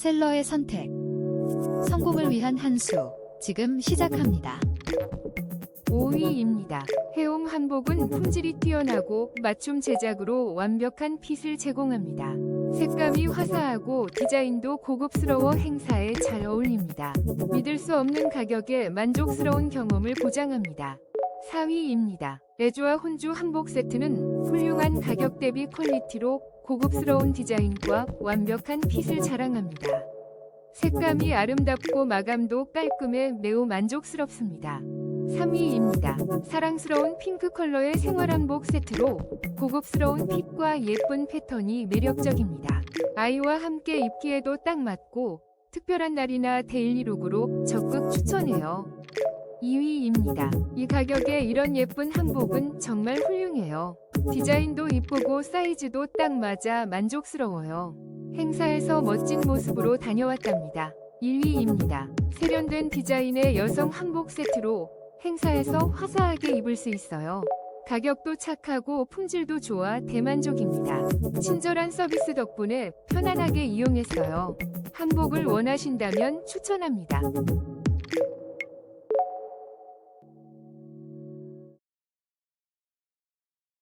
셀러의 선택. 성공을 위한 한 수. 지금 시작합니다. 5위입니다. 해옹 한복은 품질이 뛰어나고 맞춤 제작으로 완벽한 핏을 제공합니다. 색감이 화사하고 디자인도 고급스러워 행사에 잘 어울립니다. 믿을 수 없는 가격에 만족스러운 경험을 보장합니다. 4위입니다. 레조와 혼주 한복 세트는 훌륭한 가격 대비 퀄리티로 고급스러운 디자인과 완벽한 핏을 자랑합니다. 색감이 아름답고 마감도 깔끔해 매우 만족스럽습니다. 3위입니다. 사랑스러운 핑크 컬러의 생활한복 세트로 고급스러운 핏과 예쁜 패턴이 매력적입니다. 아이와 함께 입기에도 딱 맞고 특별한 날이나 데일리룩으로 적극 추천해요. 2위입니다. 이 가격에 이런 예쁜 한복은 정말 훌륭해요. 디자인도 이쁘고 사이즈도 딱 맞아 만족스러워요. 행사에서 멋진 모습으로 다녀왔답니다. 1위입니다. 세련된 디자인의 여성 한복 세트로 행사에서 화사하게 입을 수 있어요. 가격도 착하고 품질도 좋아 대만족입니다. 친절한 서비스 덕분에 편안하게 이용했어요. 한복을 원하신다면 추천합니다.